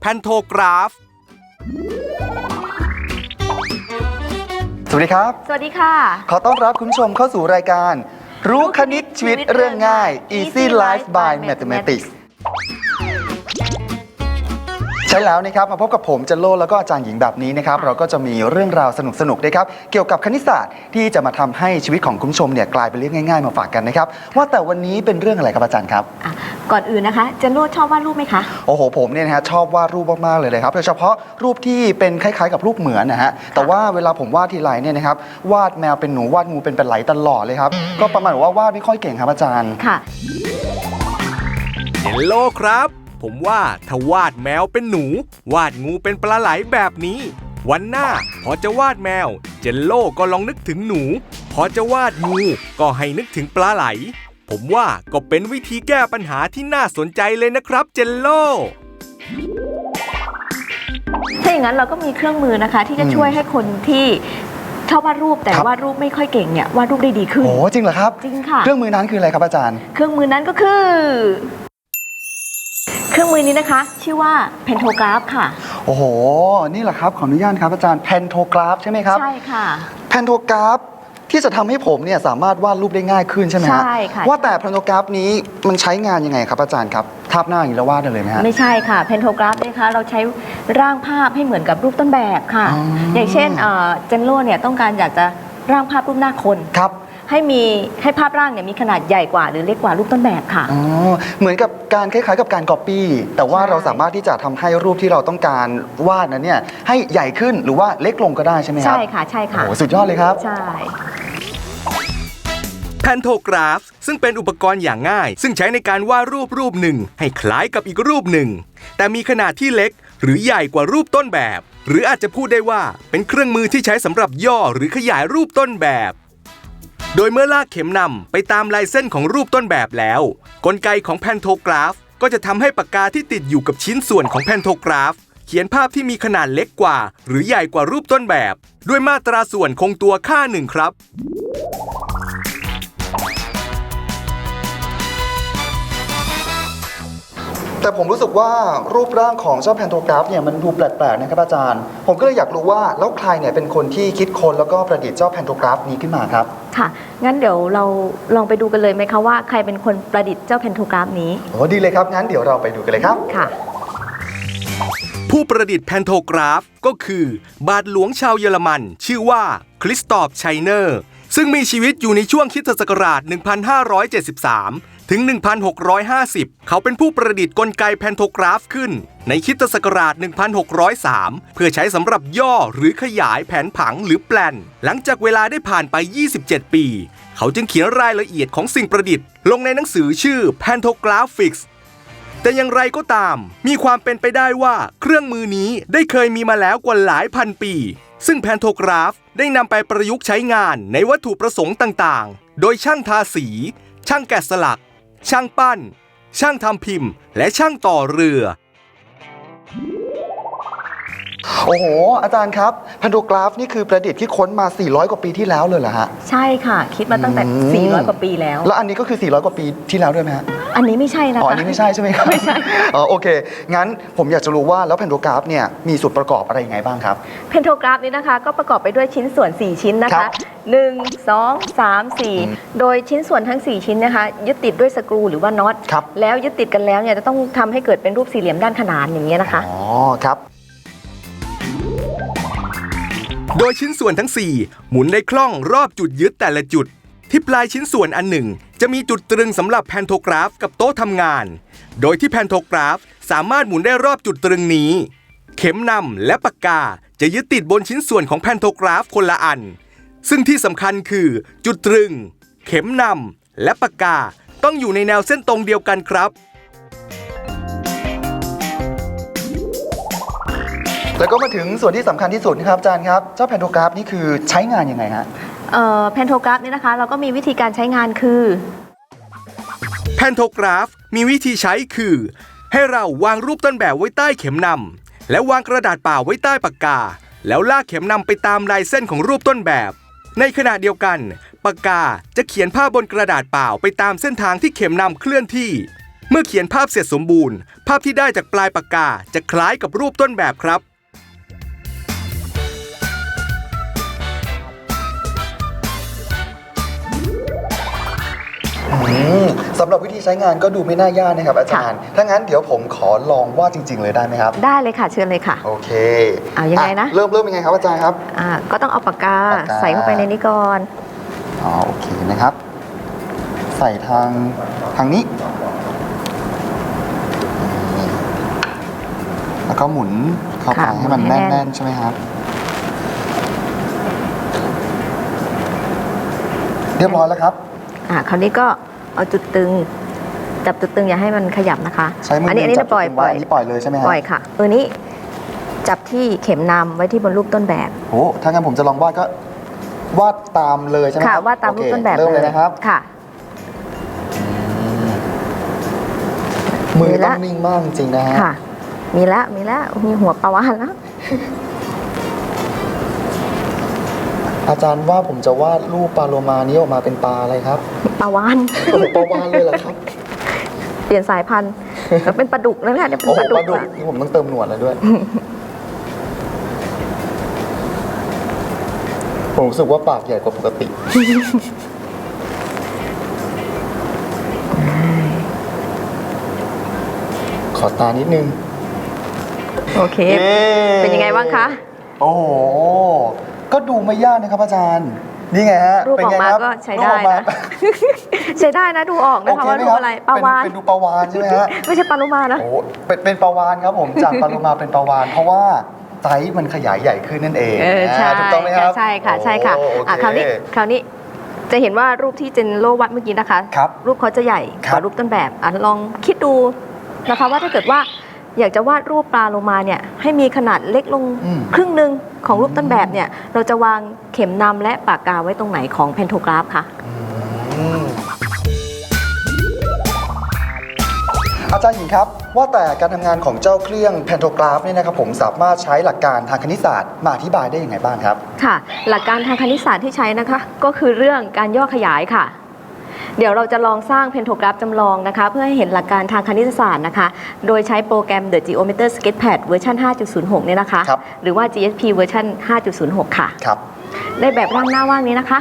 แพนโทกราฟ สวัสดีครับ สวัสดีค่ะ ขอต้อนรับคุณผู้ชมเข้าสู่รายการ รู้คณิตชีวิตเรื่องง่าย Easy Life by Mathematics ใช่แล้วนะครับมาพบกับผมจันโลแล้วก็อาจารย์หญิงแบบนี้นะครับเราก็จะมีเรื่องราวสนุกๆนะครับเกี่ยวกับคณิตศาสตร์ที่จะมาทำให้ชีวิตของคุณผู้ชมเนี่ยกลายเป็นเรื่องง่ายๆมาฝากกันนะครับว่าแต่วันนี้เป็นเรื่องอะไรครับอาจารย์ครับ อะก่อนอื่นนะคะเจนโรดชอบวาดรูปไหมคะ โอ้โหผมเนี่ยนะฮะชอบวาดรูปมากๆเลยเลยครับโดยเฉพาะรูปที่เป็นคล้ายๆกับรูปเหมือนนะฮะแต่ว่าเวลาผมวาดทีไรเนี่ยนะครับวาดแมวเป็นหนูวาดงูเป็นปลาไหลตลอดเลยครับก็ประมาณว่าวาดไม่ค่อยเก่งครับอาจารย์ ค่ะ เฮลโลครับ ผมว่าถ้าวาดแมวเป็นหนู วาดงูเป็นปลาไหลแบบนี้ วันหน้าพอจะวาดแมว เจนโลก็ลองนึกถึงหนู พอจะวาดงูก็ให้นึกถึงปลาไหล ผมว่าก็เป็นวิธีแก้ปัญหาที่น่าสนใจเลยนะครับ เจนโลถ้าอย่างนั้นเราก็มีเครื่องมือนะคะ ที่จะอืมช่วยให้คนที่ชอบวาดรูปแต่ครับวาดรูปไม่ค่อยเก่งเนี่ยวาดรูปได้ดีขึ้นโอ้จริงเหรอครับ จริงค่ะ เครื่องมือนั้นคืออะไรครับอาจารย์ เครื่องมือนั้นก็คือ เครื่องมือนี้นะคะ ชื่อว่าเพนโทกราฟค่ะ โอ้โห นี่แหละครับขออนุญาตครับอาจารย์แพนโทกราฟใช่ไหมครับ ใช่ค่ะ แพนโทกราฟที่จะทำให้ผมเนี่ยสามารถวาดรูปได้ง่ายขึ้นใช่ไหมฮะใช่ค่ะ ว่าแต่แพนโทกราฟนี้มันใช้งานยังไงครับอาจารย์ครับทาบหน้าอย่างนี้แล้ววาดได้เลยไหมฮะ ไม่ใช่ค่ะเพนโทกราฟนะคะเราใช้ร่างภาพให้เหมือนกับรูปต้นแบบค่ะ อ๋อออ ย่างเช่นเอ่อเจนโรเนี่ยต้องการอยากจะร่างภาพรูปหน้าคน ครับ ให้มีให้ภาพร่างเนี่ยมีขนาดใหญ่กว่าหรือเล็กกว่ารูปต้นแบบค่ะ อ๋อเหมือนกับการคล้ายๆ กับการก๊อปปี้แต่ว่าใช่เราสามารถที่จะทำให้รูปที่เราต้องการวาดนั้นเนี่ยให้ใหญ่ขึ้นหรือว่าเล็กลงก็ได้ใช่ไหมครับใช่ค่ะใช่โอ้ค่ะโหสุดยอดเลยครับ ใช่ แพนโทกราฟซึ่งเป็นอุปกรณ์อย่างง่าย ซึ่งใช้ในการวาดรูปรูปหนึ่ง ให้คล้ายกับอีกรูปหนึ่ง แต่มีขนาดที่เล็ก หรือใหญ่กว่ารูปต้นแบบ หรืออาจจะพูดได้ว่าเป็นเครื่องมือที่ใช้สำหรับย่อหรือขยายรูปต้นแบบ โดยเมื่อลากเข็มนำไปตามลายเส้นของรูปต้นแบบแล้ว กลไกของแพนโทกราฟ ก็จะทำให้ปากกาที่ติดอยู่กับชิ้นส่วนของแพนโทกราฟ เขียนภาพที่มีขนาดเล็กกว่า หรือใหญ่กว่ารูปต้นแบบ ด้วยมาตราส่วนคงตัวค่าหนึ่งครับ แต่ผมรู้สึกว่ารูปร่างของเจ้าแพนโทกราฟเนี่ยมันดูแปลกๆนะครับอาจารย์ ผมก็เลยอยากรู้ว่าแล้วใครเนี่ยเป็นคนที่คิดค้นแล้วก็ประดิษฐ์เจ้าแพนโทกราฟนี้ขึ้นมาครับ ค่ะ งั้นเดี๋ยวเราลองไปดูกันเลยไหมคะว่าใครเป็นคนประดิษฐ์เจ้าเพนโทกราฟนี้โอ้ดีเลยครับงั้นเดี๋ยวเราไปดูกันเลยครับ ค่ะ ผู้ประดิษฐ์แพนโทกราฟก็คือ บาทหลวงชาวเยอรมัน ชื่อว่าคริสตอฟไชเนอร์ซึ่งมีชีวิตอยู่ในช่วงคริสตศักราช 1573 ถึง 1650 เขาเป็นผู้ประดิษฐ์กลไกแพนโทกราฟขึ้น ในคริสตศักราช 1603 เพื่อใช้สำหรับย่อหรือขยายแผนผังหรือแปลน หลังจากเวลาได้ผ่านไป 27 ปี เขาจึงเขียนรายละเอียดของสิ่งประดิษฐ์ ลงในหนังสือชื่อ Pantographics แต่อย่างไรก็ตาม มีความเป็นไปได้ว่าเครื่องมือนี้ได้เคยมีมาแล้วกว่าหลายพันปี ซึ่งแพนโทกราฟได้นำไปประยุกต์ใช้งานในวัตถุประสงค์ต่างๆ โดยช่างทาสี ช่างแกะสลัก ช่างปั้น ช่างทำพิมพ์ และช่างต่อเรือ โอ้โห อาจารย์ครับแพนโทกราฟนี่คือประดิษฐ์ที่ค้นมา 400 กว่าปีที่แล้วเลยเหรอฮะ ใช่ค่ะ คิดมาตั้งแต่ อืม 400 กว่าปีแล้ว แล้วอันนี้ก็คือ 400 กว่าปีที่แล้วด้วยไหมฮะ อันนี้ไม่ใช่นะคะอ๋อ อันนี้ไม่ใช่ใช่ไหมครับไม่ใช่ อ๋อโอเค งั้นผมอยากจะรู้ว่าแล้วแพนโทกราฟเนี่ยมีส่วนประกอบอะไรยังไงบ้างครับ เพนโทกราฟนี้นะคะ ก็ประกอบไปด้วยชิ้นส่วน 4 ชิ้นนะครัคะ บ1 2 3 4โดยชิ้นส่วนทั้ง 4 ชิ้นนะคะ ยึดติดด้วยสกรูหรือว่าน็อตครับ แล้วยึดติดกันแล้วเนี่ยจะต้องทำให้เกิดเป็นรูปสี่เหลี่ยมด้านขนานอย่างนี้ยนะคะ อ๋อ ครับ โดยชิ้นส่วนทั้ง 4 หมุนได้คล่องรอบจุดยึดแต่ละจุด ที่ปลายชิ้นส่วนอันหนึ่ง จะมีจุดตรึงสำหรับแพนโทกราฟกับโต๊ะทำงาน โดยที่แพนโทกราฟสามารถหมุนได้รอบจุดตรึงนี้ เข็มนำและปากกาจะยึดติดบนชิ้นส่วนของแพนโทกราฟคนละอัน ซึ่งที่สำคัญคือ จุดตรึง เข็มนำและปากกาต้องอยู่ในแนวเส้นตรงเดียวกันครับ แล้วก็มาถึงส่วนที่สำคัญที่สุดนะครับอาจารย์ครับเจ้าแพนโทกราฟนี่คือใช้งานยังไงฮะ เอ่อเพนโทกราฟนี่นะคะ เราก็มีวิธีการใช้งานคือ แพนโทกราฟมีวิธีใช้คือ ให้เราวางรูปต้นแบบไว้ใต้เข็มนำและวางกระดาษเปล่าไว้ใต้ปากกา แล้วลากเข็มนำไปตามลายเส้นของรูปต้นแบบ ในขณะเดียวกัน ปากกาจะเขียนภาพบนกระดาษเปล่าไปตามเส้นทางที่เข็มนำเคลื่อนที่ เมื่อเขียนภาพเสร็จสมบูรณ์ ภาพที่ได้จากปลายปากกาจะคล้ายกับรูปต้นแบบครับ สำหรับวิธีใช้งานก็ดูไม่น่ายากนะครับอาจารย์ ถ้างั้นเดี๋ยวผมขอลองวาดจริง ๆ เลยได้ไหมครับ ได้เลยค่ะ เชิญเลยค่ะ โอเคเอายังไงนะอ่เริ่มเริ่มยังไงครับอาจารย์ครับ อ่าก็ต้องเอาปากกาปากกา ใส่เข้าไปในนี้ก่อน อ๋อโอเคนะครับ ใส่ทางทางนี้นี่แล้วก็หมุนเข้าไปค่ะให้มันหมุนให้แน่แน่นนๆใช่ไหมครับ เรียบร้อยแล้วครับ อ่าคราวนี้ก็ เอาจุดตึง จับจุดตึงอย่าให้มันขยับนะคะ ใช้มืออันนี้อันนี้จับจะปล่อยจุดปล่อย ไว้อันนี้ปล่อยเลยใช่ไหมฮะปล่อยค่ะมือนี้จับที่เข็มนำไว้ที่บนรูปต้นแบบ โอ้ถ้างั้นผมจะลองวาดก็วาดตามเลยใช่ไหมค่ะรับว่าดตามรูปโอเคต้นแบบเริ่มเลยนะครับ ค่ะ มือมีต้ละ องนิ่งมากจริงๆนะฮะค่ะ มีแล้วมีแล้วมีหัวปลาวานแล้ว อาจารย์ว่าผมจะวาดรูปปลาโลมานี้ออกมาเป็นปลาอะไรครับปลาวานโอ้โหปลาวานเลยเหรอครับเปลี่ยนสายพันธุ์แล้วเป็นปลาดุกแล้วเนี่ยเป็นโอ้โหปลาดุปลากดุกอะนี่ผมต้องเติมหนวดแล้วด้วย ผมรู้สึกว่าปากใหญ่กว่าปกติ ขอตานิดนึงโอเค เป็นยังไงบ้างคะ โอ้โห ก็ดูไม่ยากนะครับอาจารย์ นี่ไงฮะรูปเป็นออกไงมาครับก็ใช้รูปได้ออกมานะ ใช้ได้นะดูออกนะคะว่ารูปอะไรปลาวานเป็นเป็นดูปลาวานใช่ไหมฮะไม่ใช่ปลาโลมานะโอ้เป็นเป็นปลาวานครับผมจากปลาโลมาเป็นปลาวานเพราะว่าไซส์มันขยายใหญ่ขึ้นนั่นเองเออใช่าถูกต้องไหมครับใช่ค่ะใช่ค่ะโอ้โออะเคคราวนี้คราวนี้จะเห็นว่ารูปที่เจนโลวัดเมื่อกี้นะคะครับรูปเขาจะใหญ่คกรับว่ารูปต้นแบบอะลองคิดดูนะคะว่าถ้าเกิดว่า อยากจะวาดรูปปลาโลมาเนี่ยให้มีขนาดเล็กลงอืม ครึ่งหนึ่งของรูปต้นแบบเนี่ยเราจะวางเข็มนำและปากกาไว้ตรงไหนของเพนโทกราฟคะ อืมอาจารย์หญิงครับ ว่าแต่การทำงานของเจ้าเครื่องแพนโทกราฟเนี่ยนะครับผมสามารถใช้หลักการทางคณิตศาสตร์มาอธิบายได้ยังไงบ้างครับ ค่ะหลักการทางคณิตศาสตร์ที่ใช้นะคะ ก็คือเรื่องการย่อขยายค่ะ เดี๋ยวเราจะลองสร้างเพนโทกราฟจำลองนะคะ เพื่อให้เห็นหลักการทางคณิตศาสตร์นะคะ โดยใช้โปรแกรม The Geometer Sketchpad เวอร์ชัน5.06 เนี่ยนะคะ ครับ หรือว่า GSP เวอร์ชัน5.06 ค่ะ ครับในแบบร่างหน้าว่างนี้นะคะ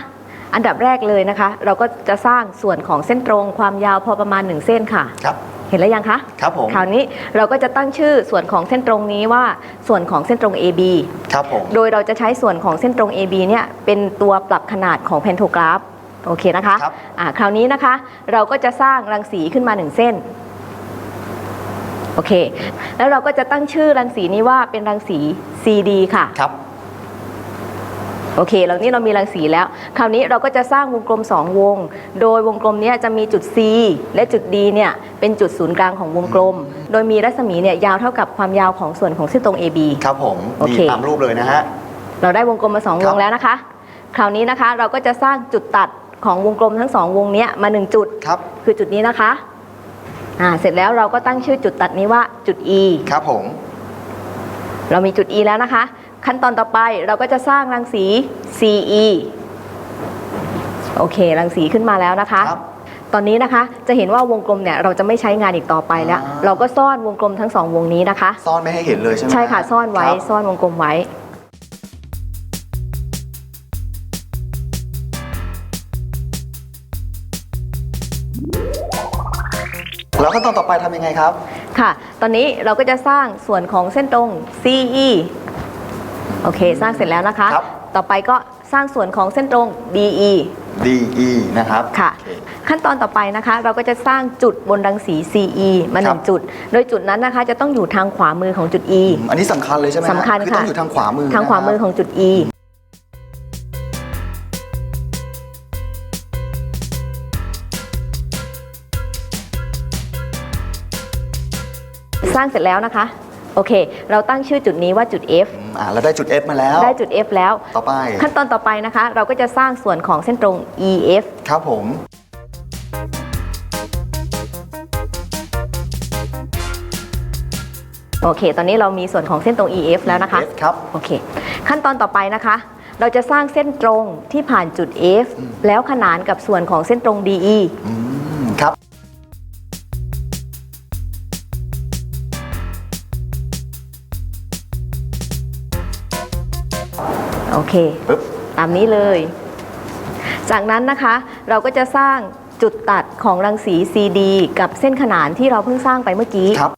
อันดับแรกเลยนะคะ เราก็จะสร้างส่วนของเส้นตรงความยาวพอประมาณ 1 เส้นค่ะ ครับ เห็นแล้วยังคะ ครับผม คราวนี้เราก็จะตั้งชื่อส่วนของเส้นตรงนี้ว่าส่วนของเส้นตรง AB ครับผม โดยเราจะใช้ส่วนของเส้นตรง AB เนี่ยเป็นตัวปรับขนาดของเพนโทกราฟ โอเคนะคะครับ อ่าคราวนี้นะคะ เราก็จะสร้างรังสีขึ้นมาหนึ่งเส้น โอเค แล้วเราก็จะตั้งชื่อรังสีนี้ว่าเป็นรังสี CD ค่ะ ครับโอเคแล้วนี้เรามีรังสีแล้ว คราวนี้เราก็จะสร้างวงกลม 2 วง โดยวงกลมเนี้จะมีจุด C และจุด D เนี่ยเป็นจุดศูนย์กลางของวงกลม โดยมีรัศมีเนี่ยยาวเท่ากับความยาวของส่วนของเส้นตรง AB ครับผมโอนี่เคตามรูปเลยนะฮะ เราได้วงกลมมาสองครัวบงแล้วนะคะ คราวนี้นะคะเราก็จะสร้างจุดตัด ของวงกลมทั้งสองวงเนี้ยมาหนึ่งจุด ครับ คือจุดนี้นะคะ อ่า เสร็จแล้วเราก็ตั้งชื่อจุดตัดนี้ว่าจุด E ครับผม เรามีจุด E แล้วนะคะ ขั้นตอนต่อไปเราก็จะสร้างรังสี CE โอเค รังสีขึ้นมาแล้วนะคะ ครับ ตอนนี้นะคะจะเห็นว่าวงกลมเนี่ยเราจะไม่ใช้งานอีกต่อไปแล้ว อ่า เราก็ซ่อนวงกลมทั้งสองวงนี้นะคะ ซ่อนไม่ให้เห็นเลยใช่ไหมใช่ค่ะ ซ่อนไว้ ครับซ่อนวงกลมไว้ แล้วขั้นตอนต่อไปทำยังไงครับ ค่ะ ตอนนี้เราก็จะสร้างส่วนของเส้นตรง CE โอเค สร้างเสร็จแล้วนะคะ ครับ ต่อไปก็สร้างส่วนของเส้นตรง DE DE นะครับ ค่ะโอเคขั้นตอนต่อไปนะคะ เราก็จะสร้างจุดบนรังสี CE มาหนึ่งครับ จุด โดยจุดนั้นนะคะจะต้องอยู่ทางขวามือของจุด E อืมอันนี้สำคัญเลยใช่ไหมฮะสำคัญคือค่ะ ต้องอยู่ทางขวามือทางขวามือนะครับของจุด E ร้างเสร็จแล้วนะคะ โอเค เราตั้งชื่อจุดนี้ว่าจุด F อืมอ่าแล้วได้จุด F มาแล้ว ได้จุด F แล้ว ต่อไป ขั้นตอนต่อไปนะคะ เราก็จะสร้างส่วนของเส้นตรง EF ครับผม โอเค ตอนนี้เรามีส่วนของเส้นตรง EF แล้วนะคะ F ครับ โอเค ขั้นตอนต่อไปนะคะ เราจะสร้างเส้นตรงที่ผ่านจุด F แล้วขนานกับส่วนของเส้นตรง DE อืมครับ อเคปึ๊บตามนี้เลย จากนั้นนะคะเราก็จะสร้างจุดตัดของรังสี CD กับเส้นขนานที่เราเพิ่งสร้างไปเมื่อกี้ ครับ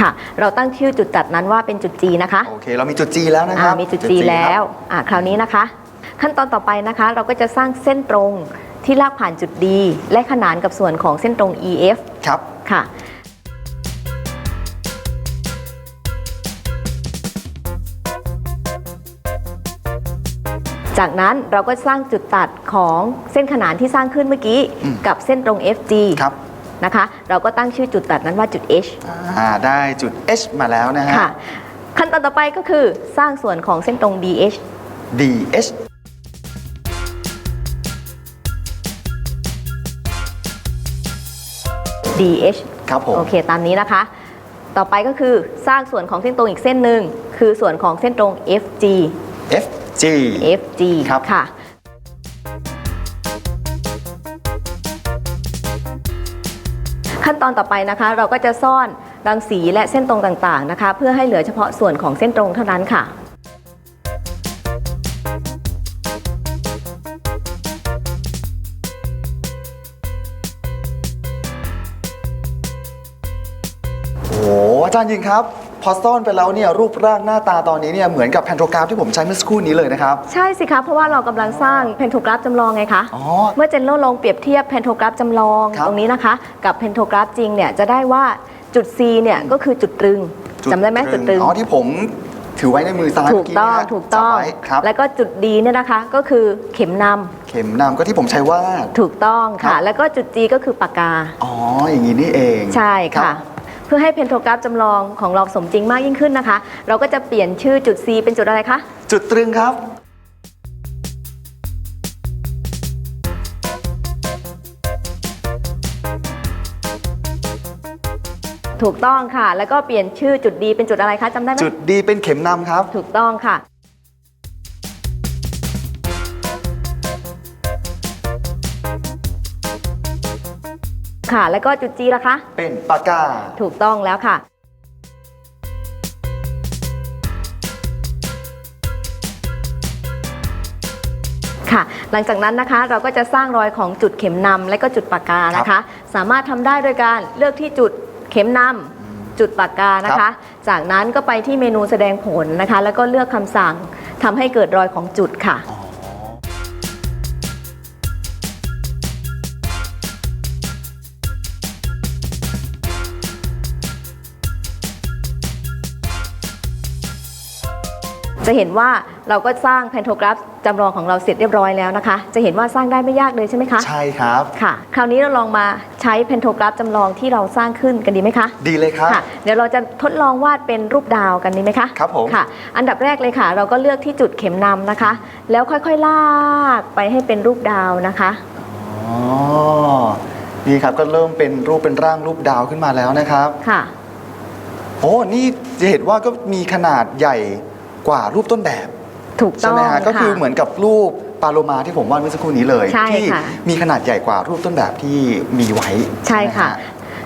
ค่ะ เราตั้งชื่อจุดตัดนั้นว่าเป็นจุด G นะคะโอเค เรามีจุด G แล้วนะคอ่ารับมีจุด G ครับแล้วอ่าคราวนี้นะคะ ขั้นตอนต่อไปนะคะ เราก็จะสร้างเส้นตรงที่ลากผ่านจุด D และขนานกับส่วนของเส้นตรง EF ครับ ค่ะ จากนั้นเราก็สร้างจุดตัดของเส้นขนานที่สร้างขึ้นเมื่อกี้อืม กับเส้นตรง FG ครับนะคะ เราก็ตั้งชื่อจุดตัดนั้นว่าจุด H อ่าได้จุด H มาแล้วนะฮะ ค่ะ ขั้นตอนต่อไปก็คือสร้างส่วนของเส้นตรง DH DH DH ครับผม โอเคตามนี้นะคะ ต่อไปก็คือสร้างส่วนของเส้นตรงอีกเส้นหนึ่งคือส่วนของเส้นตรง FG FG FG ครับ ค่ะขั้นตอนต่อไปนะคะ เราก็จะซ่อนรังสีและเส้นตรงต่างๆนะคะ เพื่อให้เหลือเฉพาะส่วนของเส้นตรงเท่านั้นค่ะโอ้โหอาจารย์ยิงครับ พอซ่อนไปแล้วเนี่ยรูปร่างหน้าตาตอนนี้เนี่ยเหมือนกับแพนโทกราฟที่ผมใช้เมื่อสักครู่นี้เลยนะครับ ใช่สิคะเพราะว่าเรากำลังสร้างเพนโทกราฟจำลองไงคะอ๋อ เมื่อเจนโลลองเปรียบเทียบเพนโทกราฟจำลองครับตรงนี้นะคะ กับเพนโทกราฟจริงเนี่ยจะได้ว่าจุด C เนี่ยก็คือจุดตรึงจำได้ไหมจุดตรึง อ๋อที่ผมถือไว้ในมือซ้ายถูกต้องเมื่ถูกต้อง จับไว้ครับแล้วก็จุด D เนี่ยนะคะก็คือเข็มนำเข็มนำก็ที่ผมใช้วาด ถูกต้องครัค่ะ บ แล้วก็จุด G ก็คือปากกา อ๋ออย่างนี้นี่เองใช่รัค่ะบเพื่อให้เพนโทกราฟจำลองของเราสมจริงมากยิ่งขึ้นนะคะ เราก็จะเปลี่ยนชื่อจุด C เป็นจุดอะไรคะ จุดตรึงครับ ถูกต้องค่ะ แล้วก็เปลี่ยนชื่อจุด D เป็นจุดอะไรคะจำได้ไหมจุดดีเป็นเข็มนำครับ ถูกต้องค่ะ ค่ะ แล้วก็จุด G ล่ะคะ เป็นปากกา ถูกต้องแล้วค่ะ ค่ะ หลังจากนั้นนะคะเราก็จะสร้างรอยของจุดเข็มนำและก็จุดปากกานะคะสามารถทำได้โดยการเลือกที่จุดเข็มนำจุดปากกานะครัคะบจากนั้นก็ไปที่เมนูแสดงผลนะคะ แล้วก็เลือกคำสั่งทำให้เกิดรอยของจุดค่ะ จะเห็นว่าเราก็สร้างแพนโทกราฟจำลองของเราเสร็จเรียบร้อยแล้วนะคะ จะเห็นว่าสร้างได้ไม่ยากเลยใช่ไหมคะ ใช่ครับ ค่ะ คราวนี้เราลองมาใช้แพนโทกราฟจำลองที่เราสร้างขึ้นกันดีไหมคะดีเลยครับ ค่ะ เดี๋ยวเราจะทดลองวาดเป็นรูปดาวกันดีไหมคะครับผม ค่ะ อันดับแรกเลยค่ะ เราก็เลือกที่จุดเข็มนำนะคะ แล้วค่อยๆลากไปให้เป็นรูปดาวนะคะ อ๋อนี่ครับก็เริ่มเป็นรูปเป็นร่างรูปดาวขึ้นมาแล้วนะครับ ค่ะ โอ้นี่จะเห็นว่าก็มีขนาดใหญ่ กว่ารูปต้นแบบถูกต้ใช่องไหมฮะก็คือค่ะเหมือนกับรูปปลาโลมาที่ผมวาดเมื่อสักครู่นี้เลย ใช่ที่ค่ะ มีขนาดใหญ่กว่ารูปต้นแบบที่มีไว้ใช่ไหมฮค่ะ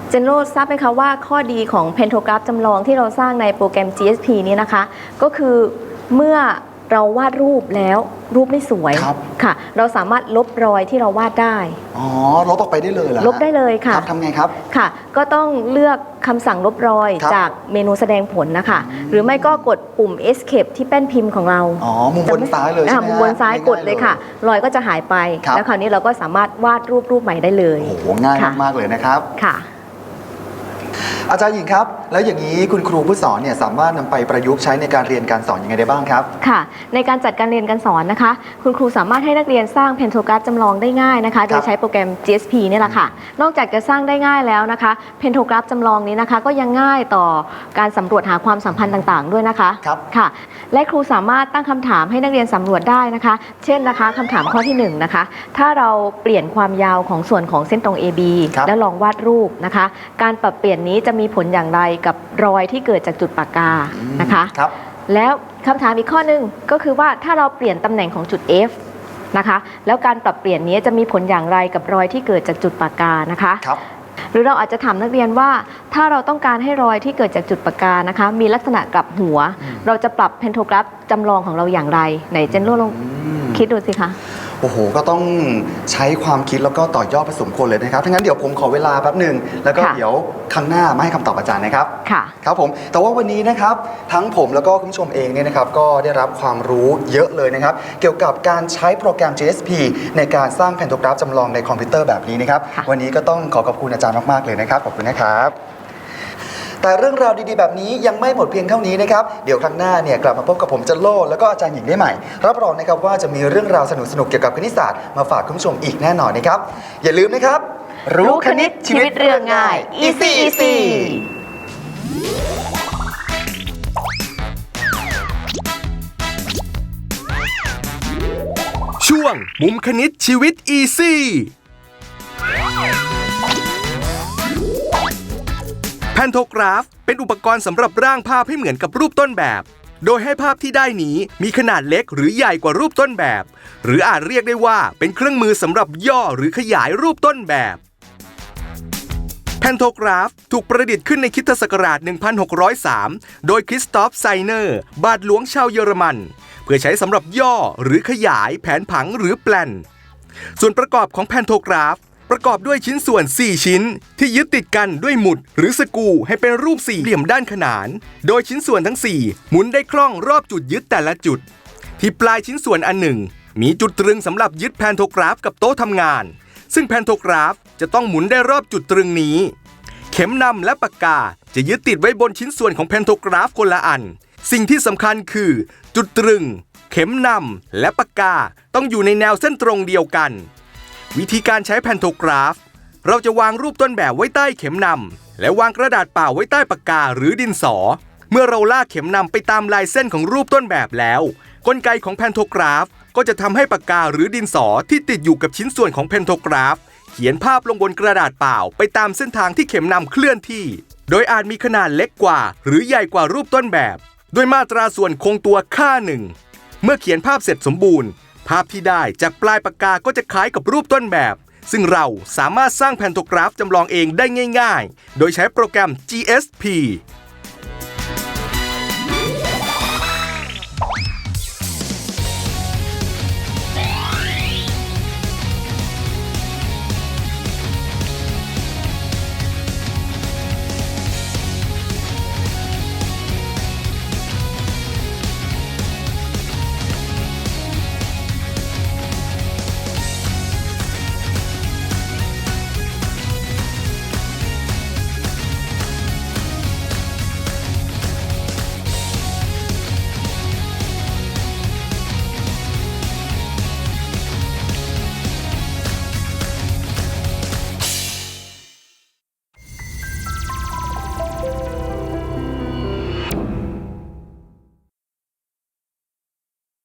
เจนโรทราบไหมคะว่าข้อดีของเพนโทกราฟจำลองที่เราสร้างในโปรแกรม GSP นี้นะคะ ก็คือเมื่อ เราวาดรูปแล้วรูปไม่สวยครับ ค่ะ เราสามารถลบรอยที่เราวาดได้ อ๋อ ลบออกไปได้เลยเหรอฮะลบได้เลยค่ะรับทำไงครับ ค่ะ ก็ต้องเลือกคำสั่งลบรอยครับจากเมนูแสดงผลนะคะ หรือไม่ก็กดปุ่ม escape ที่แป้นพิมพ์ของเรา อ๋อ มุมบนซ้ายเลยใช่อ่าไหมมุมฮะบนซ้ายง่ๆกดเลยค่ะ รอยก็จะหายไปครับแล้วคราวนี้เราก็สามารถวาดรูปรูปใหม่ได้เลย โอ้โห ง่ายค่ะมากๆเลยนะครับ ค่ะ อาจารย์หญิงครับ แล้วอย่างนี้คุณครูผู้สอนเนี่ยสามารถนำไปประยุกต์ใช้ในการเรียนการสอนยังไงได้บ้างครับ ค่ะในการจัดการเรียนการสอนนะคะ คุณครูสามารถให้นักเรียนสร้างเพนโทกราฟจำลองได้ง่ายนะคะ โดยใช้โปรแกรม GSP นี่แหละค่ะ นอกจากจะสร้างได้ง่ายแล้วนะคะเพนโทกราฟจำลองนี้นะคะ ก็ยังง่ายต่อการสำรวจหาความสัมพันธ์ต่างๆ ด้วยนะคะครับ ค่ะ และครูสามารถตั้งคำถามให้นักเรียนสำรวจได้นะคะ เช่นนะคะคำถามข้อที่หนึ่งนะคะ ถ้าเราเปลี่ยนความยาวของส่วนของเส้นตรง AB ครับ แล้วลองวาดรูปนะคะ การปรับเปลี่ยนนี้จะมีผลอย่างไรกับรอยที่เกิดจากจุดปากกานะคะครับแล้วคำถามอีกข้อหนึ่งก็คือว่าถ้าเราเปลี่ยนตำแหน่งของจุด F นะคะแล้วการปรับเปลี่ยนนี้จะมีผลอย่างไรกับรอยที่เกิดจากจุดปากกานะคะครับรือเราอาจจะถามนักเรียนว่า ถ้าเราต้องการให้รอยที่เกิดจากจุดปากกานะคะ มีลักษณะกลับหัว เราจะปรับเพนโทกราฟจำลองของเราอย่างไร ไหนเจนโรลองคิดดูสิคะ โอ้โห ก็ต้องใช้ความคิดแล้วก็ต่อยอดผสมควรเลยนะครับถ้างั้นเดี๋ยวผมขอเวลาแป๊บหนึ่งแล้วก็ค่ะเดี๋ยวครั้งหน้ามาให้คำตอบอาจารย์นะครับ ค่ะ ครับผม แต่ว่าวันนี้นะครับ ทั้งผมแล้วก็คุณผู้ชมเองเนี่ยนะครับ ก็ได้รับความรู้เยอะเลยนะครับ เกี่ยวกับการใช้โปรแกรม JSP ในการสร้างแผ่นโทกราฟจำลองในคอมพิวเตอร์แบบนี้นะครับ ค่ะ วันนี้ก็ต้องขอขอบคุณอาจารย์มาก ๆ เลยนะครับ ขอบคุณนะครับ แต่เรื่องราวดีๆแบบนี้ยังไม่หมดเพียงเท่านี้นะครับ เดี๋ยวครั้งหน้าเนี่ยกลับมาพบกับผมจันโลแล้วก็อาจารย์หญิงได้ใหม่ รับรองนะครับว่าจะมีเรื่องราวสนุกๆเกี่ยวกับคณิตศาสตร์มาฝากคุณผู้ชมอีกแน่นอนนะครับ อย่าลืมนะครับ รู้คณิตชีวิตเรื่องง่าย easy easy ช่วงมุมคณิตชีวิตอี แพนโทกราฟ เป็นอุปกรณ์สำหรับร่างภาพให้เหมือนกับรูปต้นแบบ โดยให้ภาพที่ได้นี้มีขนาดเล็กหรือใหญ่กว่ารูปต้นแบบ หรืออาจเรียกได้ว่าเป็นเครื่องมือสำหรับย่อหรือขยายรูปต้นแบบแพนโทกราฟถูกประดิษฐ์ขึ้นในคริสตศักราช 1603 โดยคริสตอฟไซเนอร์ บาทหลวงชาวเยอรมัน เพื่อใช้สำหรับย่อหรือขยายแผนผังหรือแปลน ส่วนประกอบของแพนโทกราฟ ประกอบด้วยชิ้นส่วน 4 ชิ้น ที่ยึดติดกันด้วยหมุด หรือสกูให้เป็นรูปสี่เหลี่ยมด้านขนาน โดยชิ้นส่วนทั้ง 4 หมุนได้คล่องรอบจุดยึดแต่ละจุด ที่ปลายชิ้นส่วนอันหนึ่ง มีจุดตรึงสำหรับยึดแพนโทกราฟกับโต๊ะทำงาน ซึ่งแพนโทกราฟจะต้องหมุนได้รอบจุดตรึงนี้ เข็มนำและปากกาจะยึดติดไว้บนชิ้นส่วนของแพนโทกราฟคนละอัน สิ่งที่สำคัญคือ จุดตรึง เข็มนำและปากกาต้องอยู่ในแนวเส้นตรงเดียวกัน วิธีการใช้แพนโทกราฟ เราจะวางรูปต้นแบบไว้ใต้เข็มนำและวางกระดาษเปล่าไว้ใต้ปากกาหรือดินสอ เมื่อเราลากเข็มนำไปตามลายเส้นของรูปต้นแบบแล้ว กลไกของแพนโทกราฟ ก็จะทำให้ปากกาหรือดินสอที่ติดอยู่กับชิ้นส่วนของแพนโทกราฟ เขียนภาพลงบนกระดาษเปล่าไปตามเส้นทางที่เข็มนำเคลื่อนที่ โดยอาจมีขนาดเล็กกว่า หรือใหญ่กว่ารูปต้นแบบ ด้วยมาตราส่วนคงตัวค่าหนึ่งเมื่อเขียนภาพเสร็จสมบูรณ์ ภาพที่ได้จากปลายปากกาก็จะคล้ายกับรูปต้นแบบ ซึ่งเราสามารถสร้างแผนโทกราฟจำลองเองได้ง่าย ๆ โดยใช้โปรแกรม GSP